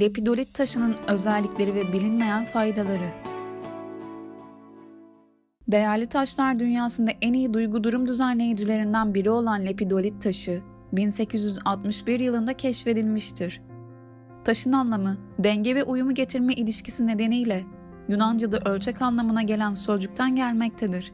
Lepidolit taşının özellikleri ve bilinmeyen faydaları. Değerli taşlar dünyasında en iyi duygu durum düzenleyicilerinden biri olan lepidolit taşı 1861 yılında keşfedilmiştir. Taşın anlamı, denge ve uyumu getirme ilişkisi nedeniyle Yunanca'da ölçek anlamına gelen sözcükten gelmektedir.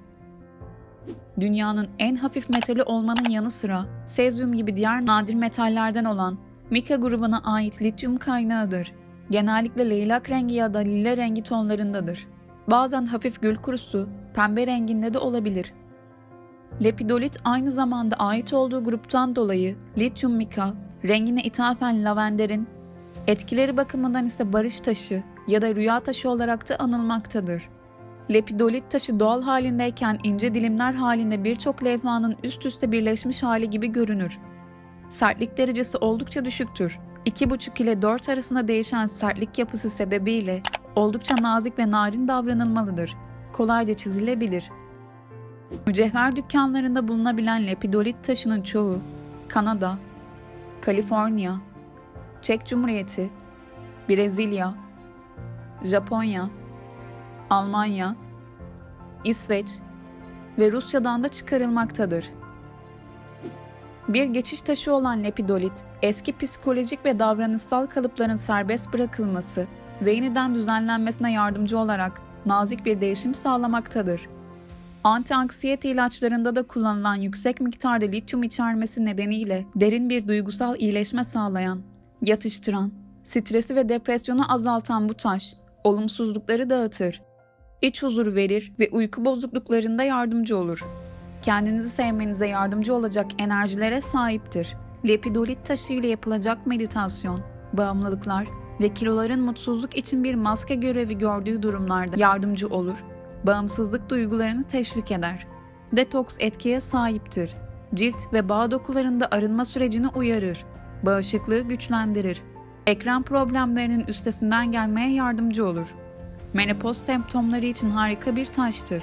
Dünyanın en hafif metali olmanın yanı sıra sezyum gibi diğer nadir metallerden olan Mika grubuna ait lityum kaynağıdır. Genellikle leylak rengi ya da lila rengi tonlarındadır. Bazen hafif gül kurusu, pembe renginde de olabilir. Lepidolit aynı zamanda ait olduğu gruptan dolayı lityum mika, rengine ithafen lavenderin, etkileri bakımından ise barış taşı ya da rüya taşı olarak da anılmaktadır. Lepidolit taşı doğal halindeyken ince dilimler halinde birçok levhanın üst üste birleşmiş hali gibi görünür. Sertlik derecesi oldukça düşüktür. 2,5 ile 4 arasında değişen sertlik yapısı sebebiyle oldukça nazik ve narin davranılmalıdır. Kolayca çizilebilir. Mücevher dükkanlarında bulunabilen lepidolit taşının çoğu Kanada, Kaliforniya, Çek Cumhuriyeti, Brezilya, Japonya, Almanya, İsveç ve Rusya'dan da çıkarılmaktadır. Bir geçiş taşı olan lepidolit, eski psikolojik ve davranışsal kalıpların serbest bırakılması ve yeniden düzenlenmesine yardımcı olarak nazik bir değişim sağlamaktadır. Antianksiyete ilaçlarında da kullanılan yüksek miktarda lityum içermesi nedeniyle derin bir duygusal iyileşme sağlayan, yatıştıran, stresi ve depresyonu azaltan bu taş, olumsuzlukları dağıtır, iç huzur verir ve uyku bozukluklarında yardımcı olur. Kendinizi sevmenize yardımcı olacak enerjilere sahiptir. Lepidolit taşı ile yapılacak meditasyon, bağımlılıklar ve kiloların mutsuzluk için bir maske görevi gördüğü durumlarda yardımcı olur, bağımsızlık duygularını teşvik eder. Detoks etkiye sahiptir. Cilt ve bağ dokularında arınma sürecini uyarır, bağışıklığı güçlendirir, ekran problemlerinin üstesinden gelmeye yardımcı olur. Menopoz semptomları için harika bir taştır.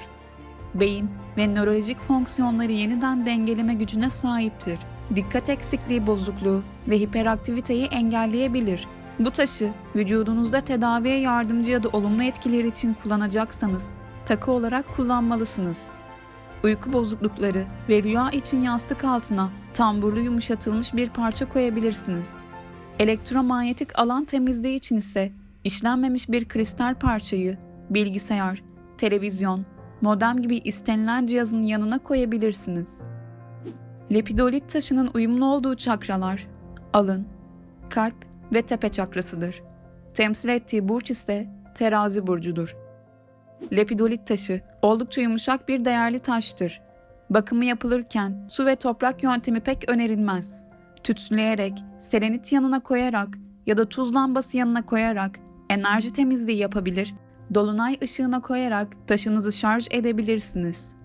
Beyin ve nörolojik fonksiyonları yeniden dengeleme gücüne sahiptir. Dikkat eksikliği bozukluğu ve hiperaktiviteyi engelleyebilir. Bu taşı vücudunuzda tedaviye yardımcı ya da olumlu etkileri için kullanacaksanız takı olarak kullanmalısınız. Uyku bozuklukları ve rüya için yastık altına tamburlu yumuşatılmış bir parça koyabilirsiniz. Elektromanyetik alan temizliği için ise işlenmemiş bir kristal parçayı bilgisayar, televizyon, modem gibi istenilen cihazın yanına koyabilirsiniz. Lepidolit taşının uyumlu olduğu çakralar alın, kalp ve tepe çakrasıdır. Temsil ettiği burç ise terazi burcudur. Lepidolit taşı oldukça yumuşak bir değerli taştır. Bakımı yapılırken su ve toprak yöntemi pek önerilmez. Tütsüleyerek, selenit yanına koyarak ya da tuz lambası yanına koyarak enerji temizliği yapabilir, dolunay ışığına koyarak taşınızı şarj edebilirsiniz.